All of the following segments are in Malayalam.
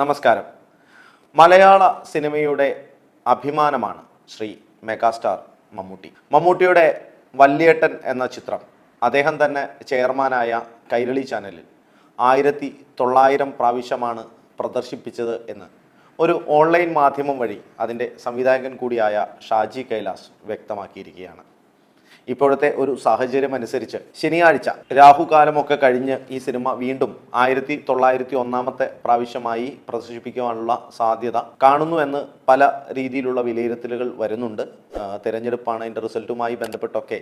നമസ്കാരം. മലയാള സിനിമയുടെ അഭിമാനമാണ് ശ്രീ മെഗാസ്റ്റാർ മമ്മൂട്ടി. മമ്മൂട്ടിയുടെ വല്യേട്ടൻ എന്ന ചിത്രം അദ്ദേഹം തന്നെ ചെയർമാനായ കൈരളി ചാനലിൽ ആയിരത്തി തൊള്ളായിരം പ്രാവശ്യമാണ് പ്രദർശിപ്പിച്ചത് എന്ന് ഒരു ഓൺലൈൻ മാധ്യമം വഴി അതിന്റെ സംവിധായകൻ കൂടിയായ ഷാജി കൈലാസ് വ്യക്തമാക്കിയിരിക്കുകയാണ്. ഇപ്പോഴത്തെ ഒരു സാഹചര്യം അനുസരിച്ച് ശനിയാഴ്ച രാഹുകാലമൊക്കെ കഴിഞ്ഞ് ഈ സിനിമ വീണ്ടും ആയിരത്തി തൊള്ളായിരത്തി ഒന്നാമത്തെ പ്രാവശ്യമായി പ്രദർശിപ്പിക്കുവാനുള്ള സാധ്യത കാണുന്നു എന്ന് പല രീതിയിലുള്ള വിലയിരുത്തലുകൾ വരുന്നുണ്ട്. തിരഞ്ഞെടുപ്പാണ് അതിന്റെ റിസൾട്ടുമായി ബന്ധപ്പെട്ടൊക്കെ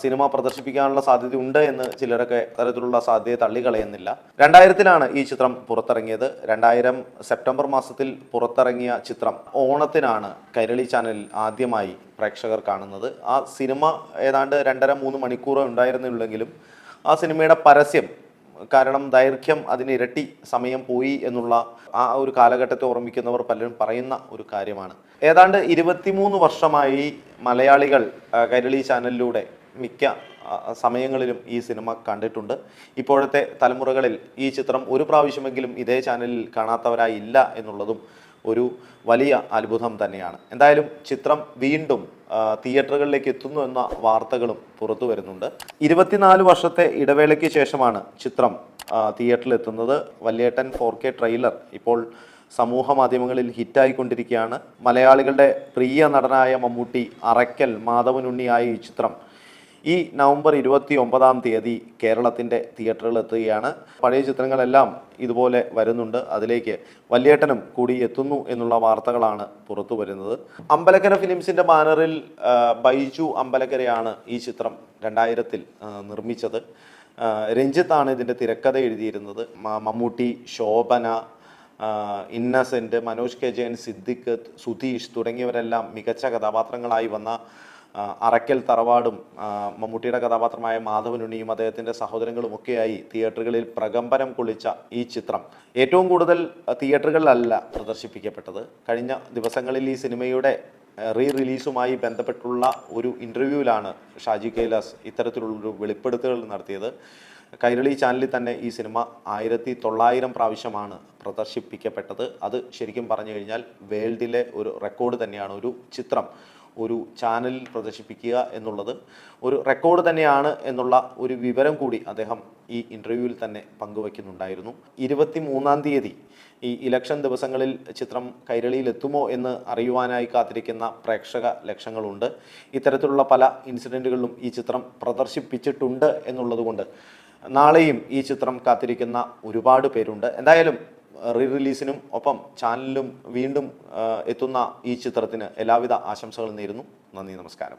സിനിമ പ്രദർശിപ്പിക്കാനുള്ള സാധ്യത ഉണ്ട് എന്ന് ചിലരൊക്കെ തരത്തിലുള്ള സാധ്യത തള്ളിക്കളയുന്നില്ല. രണ്ടായിരത്തിലാണ് ഈ ചിത്രം പുറത്തിറങ്ങിയത്. രണ്ടായിരം സെപ്റ്റംബർ മാസത്തിൽ പുറത്തിറങ്ങിയ ചിത്രം ഓണത്തിനാണ് കൈരളി ചാനലിൽ ആദ്യമായി പ്രേക്ഷകർ കാണുന്നത്. ആ സിനിമ ഏതാണ്ട് രണ്ടര മൂന്ന് മണിക്കൂർ ഉണ്ടായിരുന്നുള്ളെങ്കിലും ആ സിനിമയുടെ പരസ്യം കാരണം ദൈർഘ്യം അതിന് ഇരട്ടി സമയം പോയി എന്നുള്ള ആ ഒരു കാലഘട്ടത്തെ ഓർമ്മിക്കുന്നവർ പലരും പറയുന്ന ഒരു കാര്യമാണ്. ഏതാണ്ട് ഇരുപത്തിമൂന്ന് വർഷമായി മലയാളികൾ കൈരളി ചാനലിലൂടെ മിക്ക സമയങ്ങളിലും ഈ സിനിമ കണ്ടിട്ടുണ്ട്. ഇപ്പോഴത്തെ തലമുറകളിൽ ഈ ചിത്രം ഒരു പ്രാവശ്യമെങ്കിലും ഇതേ ചാനലിൽ കാണാത്തവരായി ഇല്ല എന്നുള്ളതും ഒരു വലിയ അത്ഭുതം തന്നെയാണ്. എന്തായാലും ചിത്രം വീണ്ടും തിയേറ്ററുകളിലേക്ക് എത്തുന്നു എന്ന വാർത്തകളും പുറത്തു വരുന്നുണ്ട്. ഇരുപത്തിനാല് വർഷത്തെ ഇടവേളയ്ക്ക് ശേഷമാണ് ചിത്രം തിയേറ്ററിൽ എത്തുന്നത്. വല്യേട്ടൻ ഫോർ കെ ട്രെയിലർ ഇപ്പോൾ സമൂഹ മാധ്യമങ്ങളിൽ ഹിറ്റായിക്കൊണ്ടിരിക്കുകയാണ്. മലയാളികളുടെ പ്രിയ നടനായ മമ്മൂട്ടി അറയ്ക്കൽ മാധവനുണ്ണിയായ ഈ ചിത്രം ഈ നവംബർ ഇരുപത്തി ഒമ്പതാം തീയതി കേരളത്തിന്റെ തിയേറ്ററുകൾ എത്തുകയാണ്. പഴയ ചിത്രങ്ങളെല്ലാം ഇതുപോലെ വരുന്നുണ്ട്. അതിലേക്ക് വല്യേട്ടനും കൂടി എത്തുന്നു എന്നുള്ള വാർത്തകളാണ് പുറത്തു വരുന്നത്. അമ്പലക്കര ഫിലിംസിന്റെ ബാനറിൽ ബൈജു അമ്പലക്കരയാണ് ഈ ചിത്രം രണ്ടായിരത്തിൽ നിർമ്മിച്ചത്. രഞ്ജിത്താണ് ഇതിന്റെ തിരക്കഥ എഴുതിയിരുന്നത്. മമ്മൂട്ടി ശോഭന ഇന്നസെന്റ് മനോജ് കെ ജയൻ സിദ്ദിഖ് സുധീഷ് തുടങ്ങിയവരെല്ലാം മികച്ച കഥാപാത്രങ്ങളായി വന്ന അറക്കൽ തറവാടും മമ്മൂട്ടിയുടെ കഥാപാത്രമായ മാധവനുണ്ണിയും അദ്ദേഹത്തിന്റെ സഹോദരങ്ങളും ഒക്കെയായി തിയേറ്ററുകളിൽ പ്രകമ്പനം കൊള്ളിച്ച ഈ ചിത്രം. ഏറ്റവും കൂടുതൽ തിയേറ്ററുകളിലല്ല പ്രദർശിപ്പിക്കപ്പെട്ടത്. കഴിഞ്ഞ ദിവസങ്ങളിൽ ഈ സിനിമയുടെ റീ റിലീസുമായി ബന്ധപ്പെട്ടുള്ള ഒരു ഇന്റർവ്യൂവിലാണ് ഷാജി കൈലാസ് ഇത്തരത്തിലുള്ളൊരു വെളിപ്പെടുത്തലുകൾ നടത്തിയത്. കൈരളി ചാനലിൽ തന്നെ ഈ സിനിമ ആയിരത്തി തൊള്ളായിരം പ്രാവശ്യമാണ് പ്രദർശിപ്പിക്കപ്പെട്ടത്. അത് ശരിക്കും പറഞ്ഞു കഴിഞ്ഞാൽ വേൾഡിലെ ഒരു റെക്കോർഡ് തന്നെയാണ് ഒരു ചിത്രം. ഒരു ചാനലിൽ പ്രദർശിപ്പിക്കുക എന്നുള്ളത് ഒരു റെക്കോർഡ് തന്നെയാണ് എന്നുള്ള ഒരു വിവരം കൂടി അദ്ദേഹം ഈ ഇന്റർവ്യൂവിൽ തന്നെ പങ്കുവയ്ക്കുന്നുണ്ടായിരുന്നു ഇരുപത്തി മൂന്നാം തീയതി ഈ ഇലക്ഷൻ ദിവസങ്ങളിൽ ചിത്രം കൈരളിയിൽ എത്തുമോ എന്ന് അറിയുവാനായി കാത്തിരിക്കുന്ന പ്രേക്ഷക ലക്ഷങ്ങളുണ്ട്. ഇത്തരത്തിലുള്ള പല ഇൻസിഡന്റുകളിലും ഈ ചിത്രം പ്രദർശിപ്പിച്ചിട്ടുണ്ട് എന്നുള്ളതുകൊണ്ട് നാളെയും ഈ ചിത്രം കാത്തിരിക്കുന്ന ഒരുപാട് പേരുണ്ട്. എന്തായാലും റീ റിലീസിനും ഒപ്പം ചാനലിലും വീണ്ടും എത്തുന്ന ഈ ചിത്രത്തിന് എല്ലാവിധ ആശംസകളും നേരുന്നു. നന്ദി നമസ്കാരം.